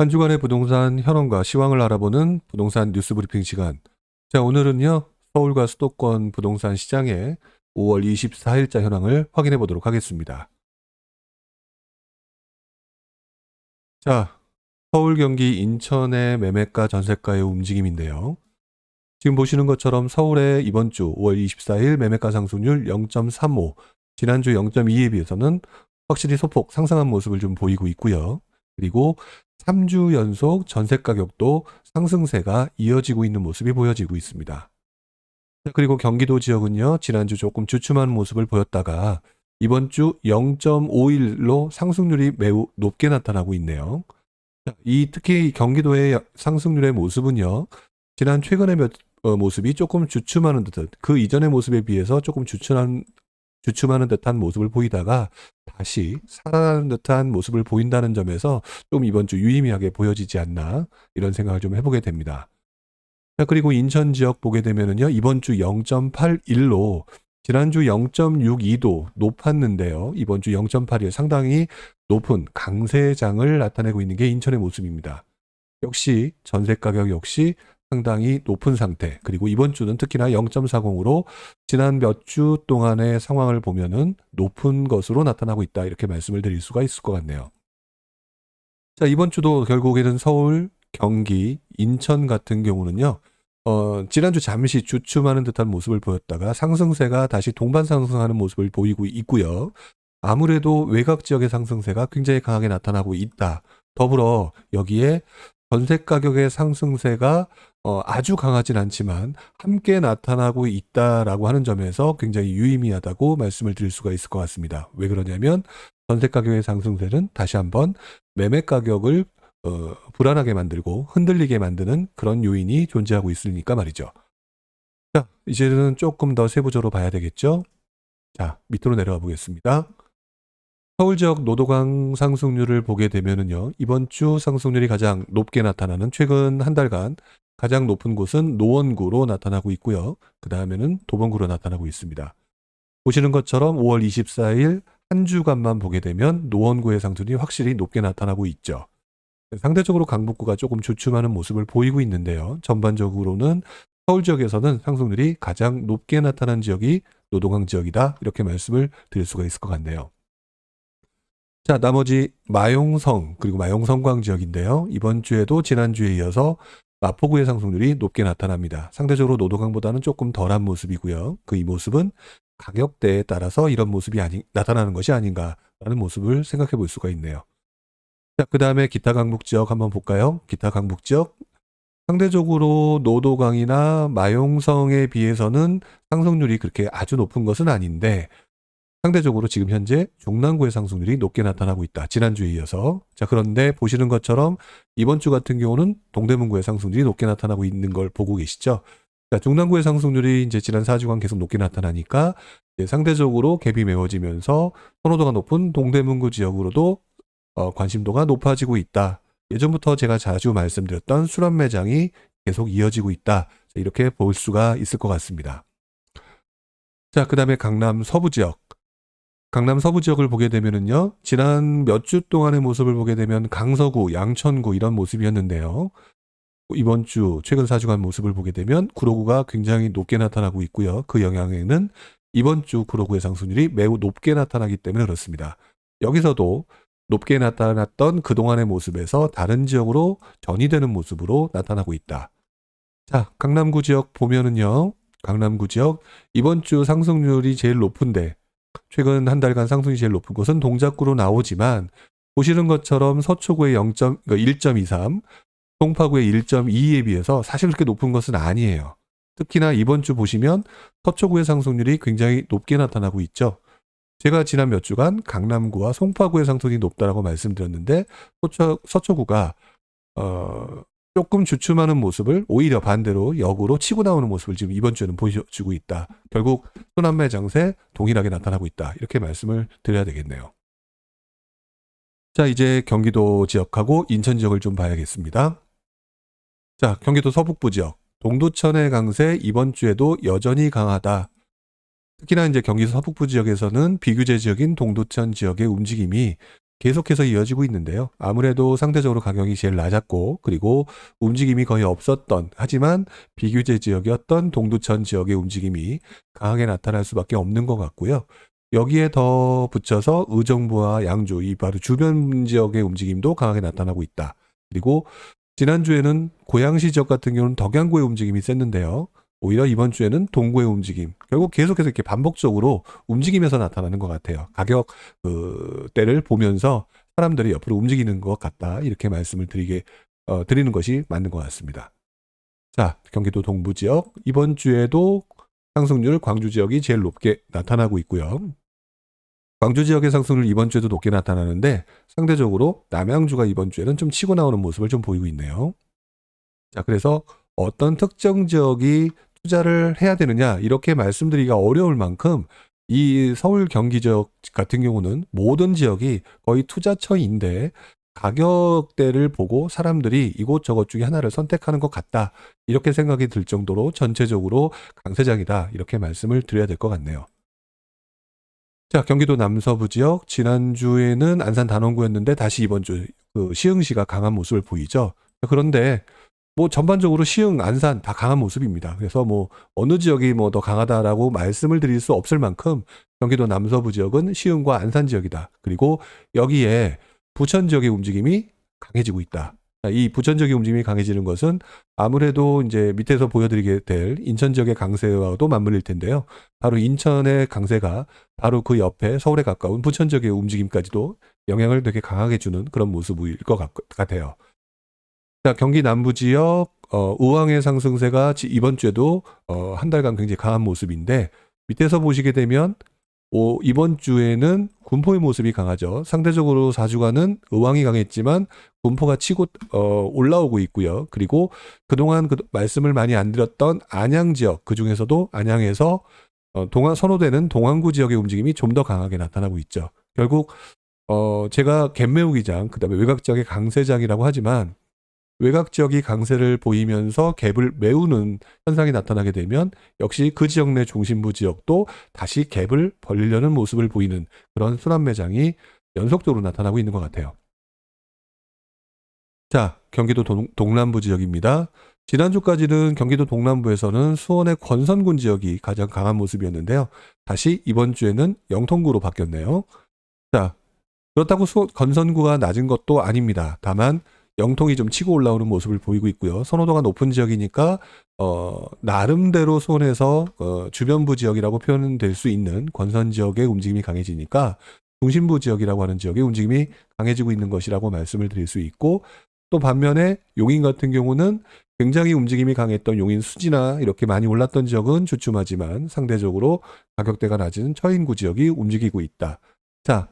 한 주간의 부동산 현황과 시황을 알아보는 부동산 뉴스 브리핑 시간. 자, 오늘은요, 서울과 수도권 부동산 시장의 5월 24일자 현황을 확인해 보도록 하겠습니다. 자, 서울, 경기, 인천의 매매가, 전세가의 움직임인데요. 지금 보시는 것처럼 서울의 이번 주 5월 24일 매매가 상승률 0.35, 지난주 0.2에 비해서는 확실히 소폭 상승한 모습을 좀 보이고 있고요. 그리고 3주 연속 전세 가격도 상승세가 이어지고 있는 모습이 보여지고 있습니다. 자, 그리고 경기도 지역은요, 지난주 조금 주춤한 모습을 보였다가 이번 주 0.51로 상승률이 매우 높게 나타나고 있네요. 자, 이 특히 경기도의 상승률의 모습은요, 지난 최근의 몇, 어, 모습이 조금 주춤하는 듯한 그 이전의 모습에 비해서 조금 주춤한 주춤하는 듯한 모습을 보이다가 다시 살아나는 듯한 모습을 보인다는 점에서 좀 이번 주 유의미하게 보여지지 않나 이런 생각을 좀 해보게 됩니다. 자, 그리고 인천 지역 보게 되면은요, 이번 주 0.81로 지난주 0.62도 높았는데요. 이번 주 0.81 상당히 높은 강세장을 나타내고 있는 게 인천의 모습입니다. 역시 전세 가격 역시 상당히 높은 상태. 그리고 이번 주는 특히나 0.40으로 지난 몇 주 동안의 상황을 보면은 높은 것으로 나타나고 있다. 이렇게 말씀을 드릴 수가 있을 것 같네요. 자, 이번 주도 결국에는 서울, 경기, 인천 같은 경우는요. 어, 지난주 잠시 주춤하는 듯한 모습을 보였다가 상승세가 다시 동반 상승하는 모습을 보이고 있고요. 아무래도 외곽 지역의 상승세가 굉장히 강하게 나타나고 있다. 더불어 여기에 전세 가격의 상승세가 어, 아주 강하진 않지만 함께 나타나고 있다라고 하는 점에서 굉장히 유의미하다고 말씀을 드릴 수가 있을 것 같습니다. 왜 그러냐면 전세 가격의 상승세는 다시 한번 매매 가격을 어, 불안하게 만들고 흔들리게 만드는 그런 요인이 존재하고 있으니까 말이죠. 자, 이제는 조금 더 세부적으로 봐야 되겠죠? 자, 밑으로 내려가 보겠습니다. 서울 지역 노도강 상승률을 보게 되면은요, 이번 주 상승률이 가장 높게 나타나는 최근 한 달간 가장 높은 곳은 노원구로 나타나고 있고요. 그 다음에는 도봉구로 나타나고 있습니다. 보시는 것처럼 5월 24일 한 주간만 보게 되면 노원구의 상승률이 확실히 높게 나타나고 있죠. 상대적으로 강북구가 조금 주춤하는 모습을 보이고 있는데요. 전반적으로는 서울 지역에서는 상승률이 가장 높게 나타난 지역이 노동강 지역이다. 이렇게 말씀을 드릴 수가 있을 것 같네요. 자, 나머지 마용성 그리고 마용성광 지역인데요. 이번 주에도 지난주에 이어서 마포구의 상승률이 높게 나타납니다. 상대적으로 노동강보다는 조금 덜한 모습이고요. 그 이 모습은 가격대에 따라서 이런 모습이 아니, 나타나는 것이 아닌가라는 모습을 생각해 볼 수가 있네요. 자, 그 다음에 기타 강북 지역 한번 볼까요? 기타 강북 지역. 상대적으로 노도강이나 마용성에 비해서는 상승률이 그렇게 아주 높은 것은 아닌데, 상대적으로 지금 현재 중랑구의 상승률이 높게 나타나고 있다. 지난주에 이어서. 자, 그런데 보시는 것처럼 이번 주 같은 경우는 동대문구의 상승률이 높게 나타나고 있는 걸 보고 계시죠? 자, 중랑구의 상승률이 이제 지난 4주간 계속 높게 나타나니까 상대적으로 갭이 메워지면서 선호도가 높은 동대문구 지역으로도 어, 관심도가 높아지고 있다. 예전부터 제가 자주 말씀드렸던 수납 매장이 계속 이어지고 있다. 이렇게 볼 수가 있을 것 같습니다. 자, 그 다음에 강남 서부 지역. 강남 서부 지역을 보게 되면은요, 지난 몇 주 동안의 모습을 보게 되면 강서구, 양천구 이런 모습이었는데요. 이번 주 최근 4주간 모습을 보게 되면 구로구가 굉장히 높게 나타나고 있고요. 그 영향에는 이번 주 구로구의 상승률이 매우 높게 나타나기 때문에 그렇습니다. 여기서도 높게 나타났던 그동안의 모습에서 다른 지역으로 전이되는 모습으로 나타나고 있다. 자, 강남구 지역 보면은요. 강남구 지역 이번 주 상승률이 제일 높은데 최근 한 달간 상승이 제일 높은 곳은 동작구로 나오지만 보시는 것처럼 서초구의 0. 1.23, 송파구의 1.22에 비해서 사실 그렇게 높은 것은 아니에요. 특히나 이번 주 보시면 서초구의 상승률이 굉장히 높게 나타나고 있죠. 제가 지난 몇 주간 강남구와 송파구의 상승이 높다라고 말씀드렸는데 서초, 서초구가 어, 조금 주춤하는 모습을 오히려 반대로 역으로 치고 나오는 모습을 지금 이번 주에는 보여주고 있다. 결국 순환매 장세 동일하게 나타나고 있다. 이렇게 말씀을 드려야 되겠네요. 자, 이제 경기도 지역하고 인천 지역을 좀 봐야겠습니다. 자, 경기도 서북부 지역. 동두천의 강세 이번 주에도 여전히 강하다. 특히나 이제 경기도 서북부 지역에서는 비규제 지역인 동두천 지역의 움직임이 계속해서 이어지고 있는데요. 아무래도 상대적으로 가격이 제일 낮았고 그리고 움직임이 거의 없었던 하지만 비규제 지역이었던 동두천 지역의 움직임이 강하게 나타날 수밖에 없는 것 같고요. 여기에 더 붙여서 의정부와 양주 이 바로 주변 지역의 움직임도 강하게 나타나고 있다. 그리고 지난주에는 고양시 지역 같은 경우는 덕양구의 움직임이 셌는데요. 오히려 이번 주에는 동구의 움직임. 결국 계속해서 이렇게 반복적으로 움직이면서 나타나는 것 같아요. 가격 그 때를 보면서 사람들이 옆으로 움직이는 것 같다. 이렇게 말씀을 드리게 어, 드리는 것이 맞는 것 같습니다. 자, 경기도 동부 지역 이번 주에도 상승률 광주 지역이 제일 높게 나타나고 있고요. 광주 지역의 상승률 이번 주에도 높게 나타나는데 상대적으로 남양주가 이번 주에는 좀 치고 나오는 모습을 좀 보이고 있네요. 자, 그래서 어떤 특정 지역이 투자를 해야 되느냐 이렇게 말씀드리기가 어려울 만큼 이 서울 경기 지역 같은 경우는 모든 지역이 거의 투자처인데 가격대를 보고 사람들이 이곳저곳 중에 하나를 선택하는 것 같다 이렇게 생각이 들 정도로 전체적으로 강세장이다 이렇게 말씀을 드려야 될 것 같네요. 자 경기도 남서부 지역 지난주에는 안산 단원구였는데 다시 이번 주 그 시흥시가 강한 모습을 보이죠. 그런데 뭐 전반적으로 시흥, 안산 다 강한 모습입니다. 그래서 뭐 어느 지역이 뭐 더 강하다라고 말씀을 드릴 수 없을 만큼 경기도 남서부 지역은 시흥과 안산 지역이다. 그리고 여기에 부천 지역의 움직임이 강해지고 있다. 이 부천 지역의 움직임이 강해지는 것은 아무래도 이제 밑에서 보여드리게 될 인천 지역의 강세와도 맞물릴 텐데요. 바로 인천의 강세가 바로 그 옆에 서울에 가까운 부천 지역의 움직임까지도 영향을 되게 강하게 주는 그런 모습일 것 같, 같아요. 자, 경기 남부 지역 어, 의왕의 상승세가 지- 이번 주에도 어, 한 달간 굉장히 강한 모습인데 밑에서 보시게 되면 오, 이번 주에는 군포의 모습이 강하죠. 상대적으로 4주간은 의왕이 강했지만 군포가 치고 어, 올라오고 있고요. 그리고 그동안 그 말씀을 많이 안 드렸던 안양 지역 그 중에서도 안양에서 어, 동안 선호되는 동안구 지역의 움직임이 좀 더 강하게 나타나고 있죠. 결국 어, 제가 갭매우 기장 그다음에 외곽 지역의 강세장이라고 하지만 외곽 지역이 강세를 보이면서 갭을 메우는 현상이 나타나게 되면 역시 그 지역 내 중심부 지역도 다시 갭을 벌리려는 모습을 보이는 그런 순환 매장이 연속적으로 나타나고 있는 것 같아요. 자, 경기도 동, 동남부 지역입니다. 지난주까지는 경기도 동남부에서는 수원의 권선군 지역이 가장 강한 모습이었는데요. 다시 이번 주에는 영통구로 바뀌었네요. 자, 그렇다고 수, 건선구가 낮은 것도 아닙니다. 다만 영통이 좀 치고 올라오는 모습을 보이고 있고요. 선호도가 높은 지역이니까 어, 나름대로 수원에서 어, 주변부 지역이라고 표현될 수 있는 권선 지역의 움직임이 강해지니까 중심부 지역이라고 하는 지역의 움직임이 강해지고 있는 것이라고 말씀을 드릴 수 있고 또 반면에 용인 같은 경우는 굉장히 움직임이 강했던 용인 수지나 이렇게 많이 올랐던 지역은 주춤하지만 상대적으로 가격대가 낮은 처인구 지역이 움직이고 있다. 자,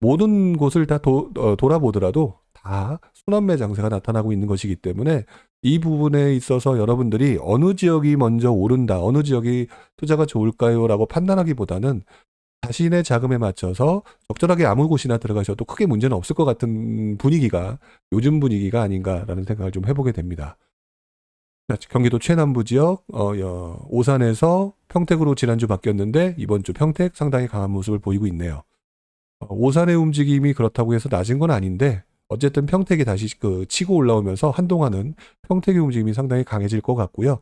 모든 곳을 다 도, 어, 돌아보더라도 다 순환매 장세가 나타나고 있는 것이기 때문에 이 부분에 있어서 여러분들이 어느 지역이 먼저 오른다, 어느 지역이 투자가 좋을까요?라고 판단하기보다는 자신의 자금에 맞춰서 적절하게 아무 곳이나 들어가셔도 크게 문제는 없을 것 같은 분위기가 요즘 분위기가 아닌가라는 생각을 좀 해보게 됩니다. 자, 경기도 최남부 지역 어, 여, 오산에서 평택으로 지난주 바뀌었는데 이번 주 평택 상당히 강한 모습을 보이고 있네요. 어, 오산의 움직임이 그렇다고 해서 낮은 건 아닌데 어쨌든 평택이 다시 그 치고 올라오면서 한동안은 평택의 움직임이 상당히 강해질 것 같고요.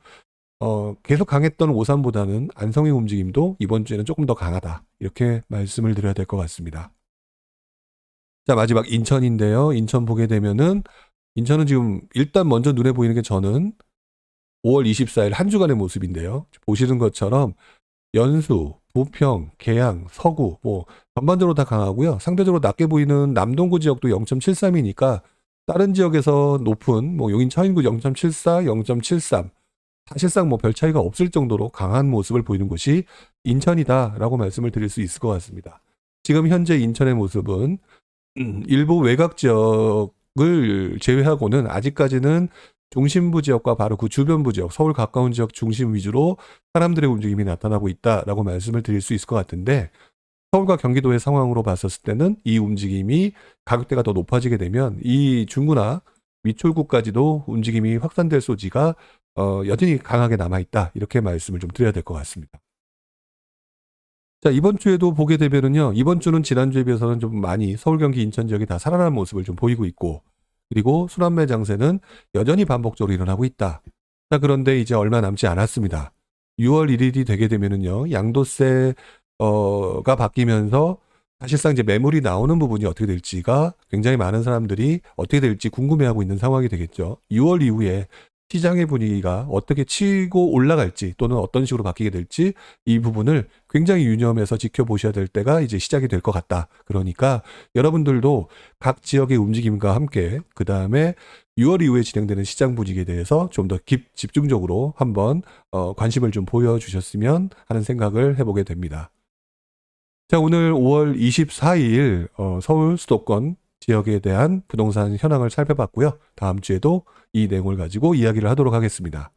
어, 계속 강했던 오산보다는 안성의 움직임도 이번 주에는 조금 더 강하다. 이렇게 말씀을 드려야 될 것 같습니다. 자, 마지막 인천인데요. 인천 보게 되면은 인천은 지금 일단 먼저 눈에 보이는 게 저는 5월 24일 한 주간의 모습인데요. 보시는 것처럼 연수, 부평, 계양, 서구 뭐 전반적으로 다 강하고요. 상대적으로 낮게 보이는 남동구 지역도 0.73이니까 다른 지역에서 높은 뭐 용인 처인구 0.74, 0.73 사실상 뭐 별 차이가 없을 정도로 강한 모습을 보이는 곳이 인천이다라고 말씀을 드릴 수 있을 것 같습니다. 지금 현재 인천의 모습은 음, 일부 외곽 지역을 제외하고는 아직까지는 중심부 지역과 바로 그 주변부 지역, 서울 가까운 지역 중심 위주로 사람들의 움직임이 나타나고 있다라고 말씀을 드릴 수 있을 것 같은데 서울과 경기도의 상황으로 봤었을 때는 이 움직임이 가격대가 더 높아지게 되면 이 중구나 미철구까지도 움직임이 확산될 소지가 어, 여전히 강하게 남아 있다 이렇게 말씀을 좀 드려야 될 것 같습니다. 자, 이번 주에도 보게 되면은요. 이번 주는 지난주에 비해서는 좀 많이 서울, 경기, 인천 지역이 다 살아나는 모습을 좀 보이고 있고 그리고 술안매 장세는 여전히 반복적으로 일어나고 있다. 자, 그런데 이제 얼마 남지 않았습니다. 6월 1일이 되게 되면은요. 양도세 어가 바뀌면서 사실상 이제 매물이 나오는 부분이 어떻게 될지가 굉장히 많은 사람들이 어떻게 될지 궁금해하고 있는 상황이 되겠죠. 6월 이후에 시장의 분위기가 어떻게 치고 올라갈지 또는 어떤 식으로 바뀌게 될지 이 부분을 굉장히 유념해서 지켜보셔야 될 때가 이제 시작이 될 것 같다. 그러니까 여러분들도 각 지역의 움직임과 함께 그 다음에 6월 이후에 진행되는 시장 분위기에 대해서 좀 더 집중적으로 한번 어, 관심을 좀 보여주셨으면 하는 생각을 해보게 됩니다. 자, 오늘 5월 24일 어, 서울 수도권 지역에 대한 부동산 현황을 살펴봤고요. 다음 주에도 이 내용을 가지고 이야기를 하도록 하겠습니다.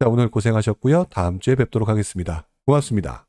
자, 오늘 고생하셨고요. 다음 주에 뵙도록 하겠습니다. 고맙습니다.